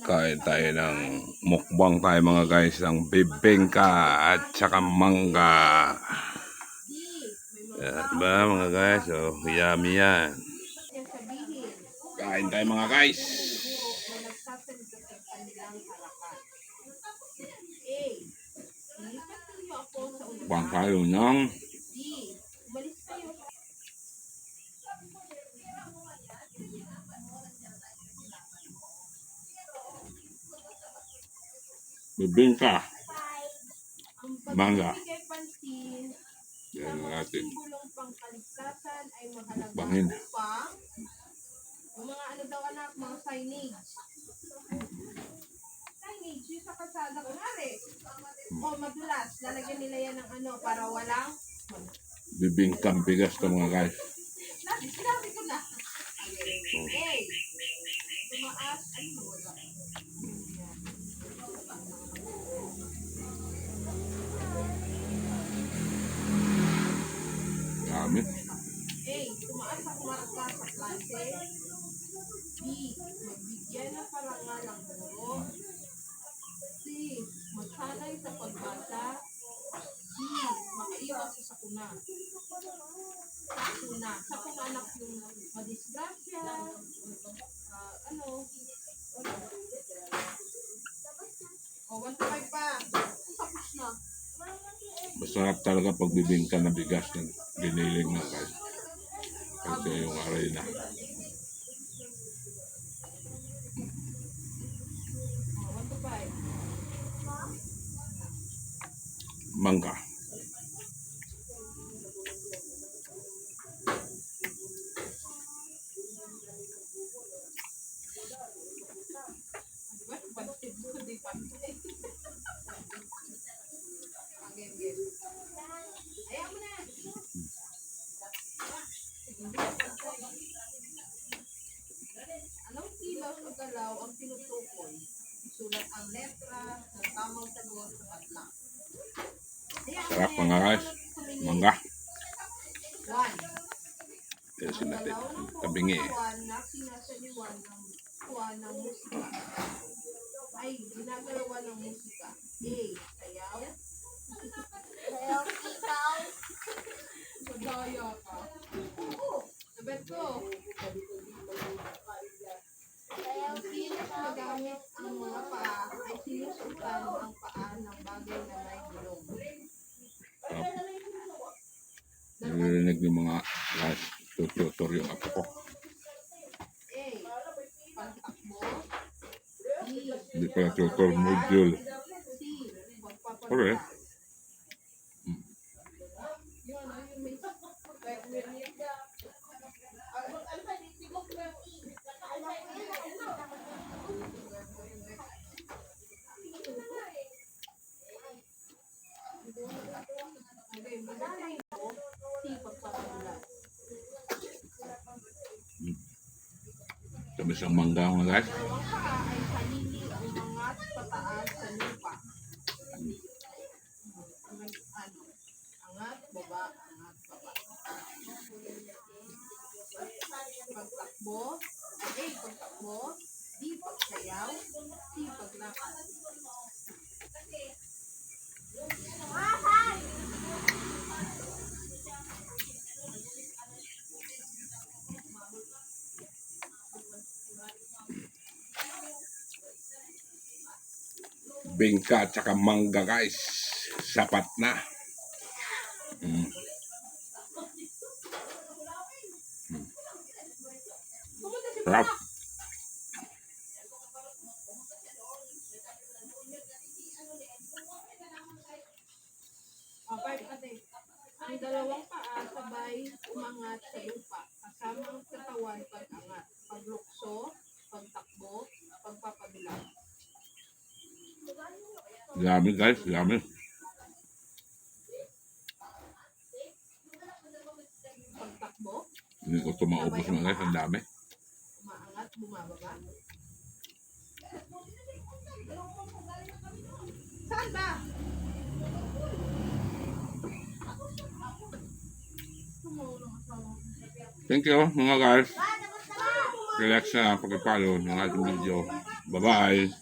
Kain tayo ng mukbang tayo mga guys ng bibingka at saka mangga. Yan, diba mga guys? Oh, yummy yan. Kain tayo mga guys. na nagsasalita sa kanilang harapan. A. Ilipat ninyo ako sa Mukbang unahan. tayo ng D. Umalis kayo. Bibingka. Ang Mangga. Yan ay mahalaga Bangin. yung mga ano daw anak, mga signage. Signage, yung sa kalsada, kunwari. O madulas, lalagyan nila yan ng ano, para walang Bibingkang bigas to mga guys. Sabi, sinabi ko na. Hey, tumaas, ano ba wala? Dami. A. Tumaas ang marka sa klase. B. Magbigyan ng parangal ang guro. C. Magsanay sa pagbasa. D. Makaiwas sa sakuna. Sakuna. Sakuna anak yung madisgrasya. Ah, ano? O, 1 to 5 pa. Tapos na. Masarap talaga pag bibingka na bigas ng giniling na guys. Kasi yung arena. O, 1 to 5. Mangga. Galaw ang tinutukoy? Isulat ang letra ng tamang sagot sa patlang. Sarap na mga guys. Mangga. One. Galaw ng Tabingi eh. ng musika. Ay, ginagalawan ng musika. A. Sayaw. Sayaw ikaw. Madaya ka. Oo. Sabet ko. Sayaw Kilos magamit ang mga paa ay sinusukan ang paa ng bagay na may gulong. Sarap. Narinig yung mga guys. Tututor yung apo ko. A. Pagtakbo. B. Hindi pala tutor module. Correct. Yun, ano yung may... Kahit may... Okay, madalay mo. C. Pagpapadala. Tamis ang mangga mga guys. Dalawang paa ay halili ang angat pataas sa lupa. Angat, ano? Angat, baba, angat, baba. Pagtakbo, ay, pagtakbo, D, pagsayaw, C, paglakad. Bingka at saka mangga guys. Sapat na. Mm. Sarap. Okay, ate. Ang dalawang paa sabay umangat sa Dami guys. Pagtakbo, Hindi ko ito maubos mga guys. Ang dami. umaangat, bumababa. Saan ba? Thank you mga guys. Tapos na pakipalo ng ating video. Bye-bye!